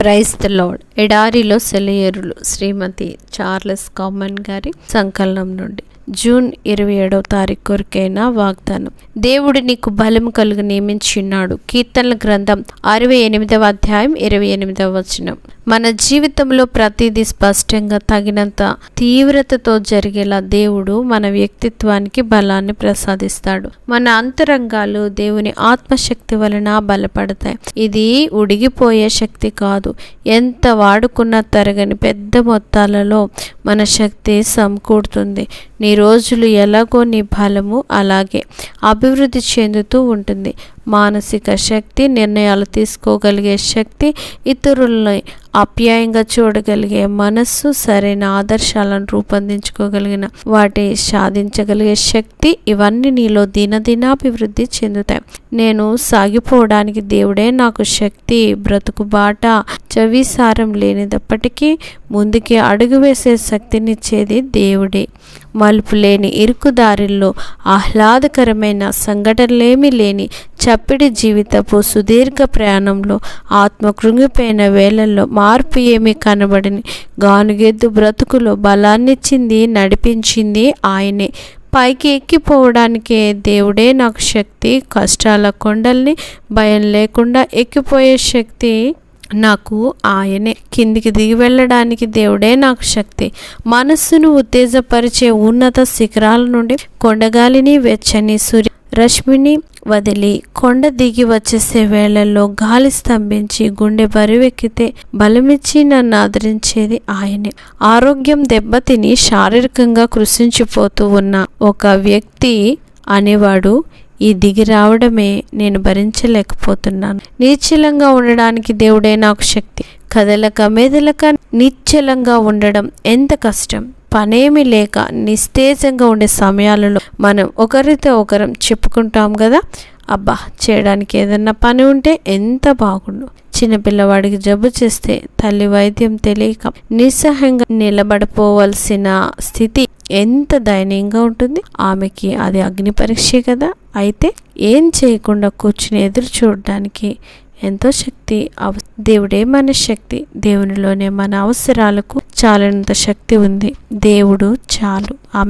క్రైస్త the lord. ఎడారిలో సెలయేరులు. శ్రీమతి Charles common గారి సంకలనం నుండి. జూన్ ఇరవై ఏడవ తారీఖు కొరకైన వాగ్దానం. దేవుడు నీకు బలం కలుగు నియమించున్నాడు కీర్తనల గ్రంథం అరవై ఎనిమిదవ అధ్యాయం ఇరవై ఎనిమిదవ వచనం. మన జీవితంలో ప్రతిదీ స్పష్టంగా తగినంత తీవ్రతతో జరిగేలా దేవుడు మన వ్యక్తిత్వానికి బలాన్ని ప్రసాదిస్తాడు. మన అంతరంగాలు దేవుని ఆత్మశక్తి వలన బలపడతాయి. ఇది ఉడిగిపోయే శక్తి కాదు. ఎంత వాడుకున్నా తరగని పెద్ద మొత్తాలలో మన శక్తి సమకూడుతుంది నీ రోజులు ఎలాగో నీ బలము అలాగే అభివృద్ధి చెందుతూ ఉంటుంది. మానసిక శక్తి నిర్ణయాలు తీసుకోగలిగే శక్తి ఇతరులని ఆప్యాయంగా చూడగలిగే మనస్సు సరైన ఆదర్శాలను రూపొందించుకోగలిగిన వాటి సాధించగలిగే శక్తి ఇవన్నీ నీలో దినదినాభివృద్ధి చెందుతాయి. నేను సాగిపోవడానికి దేవుడే నాకు శక్తి బ్రతుకు బాట చవిసారం లేనిదప్పటికీ ముందుకి అడుగు వేసే శక్తినిచ్చేది దేవుడే. మలుపు లేని ఇరుకుదారుల్లో ఆహ్లాదకరమైన సంఘటనలేమీ లేని చప్పిడి జీవితపు సుదీర్ఘ ప్రయాణంలో ఆత్మ కృంగిపోయిన వేళల్లో మార్పు ఏమీ కనబడని గానుగెద్దు బ్రతుకులో బలాన్నిచ్చింది నడిపించింది ఆయనే. పైకి ఎక్కిపోవడానికే దేవుడే నాకు శక్తి కష్టాల కొండల్ని భయం లేకుండా ఎక్కిపోయే శక్తి నాకు ఆయనే. కిందికి దిగి వెళ్ళడానికి దేవుడే నాకు శక్తి. మనస్సును ఉత్తేజపరిచే ఉన్నత శిఖరాల నుండి కొండగాలిని వెచ్చని సూర్య రశ్మిని వదిలి కొండ దిగి వచ్చేసే వేళల్లో గాలి స్తంభించి గుండె బరువెక్కితే బలమిచ్చి నన్ను ఆదరించేది ఆయనే. ఆరోగ్యం దెబ్బతిని శారీరకంగా కృషించిపోతూ ఉన్న ఒక వ్యక్తి అనేవాడు ఈ దిగి రావడమే నేను భరించలేకపోతున్నాను. నిశ్చలంగా ఉండడానికి దేవుడే నాకు శక్తి. కదలక మెదలక నిశ్చలంగా ఉండడం ఎంత కష్టం. పనేమి లేక నిస్తేజంగా ఉండే సమయాలలో మనం ఒకరితో ఒకరం చెప్పుకుంటాం కదా? అబ్బా చేయడానికి ఏదన్నా పని ఉంటే ఎంత బాగుండు. చిన్నపిల్లవాడికి జబ్బు చేస్తే తల్లి వైద్యం తెలియక నిస్సహాయంగా నిలబడిపోవలసిన స్థితి ఎంత దయనీయంగా ఉంటుంది? ఆమెకి అది అగ్ని పరీక్షే కదా? అయితే ఏం చేయకుండా కూర్చుని ఎదురు చూడడానికి ఎంతో శక్తి అవ దేవుడే మన శక్తి. దేవునిలోనే మన అవసరాలకు చాలినంత శక్తి ఉంది. దేవుడు చాలు. ఆమె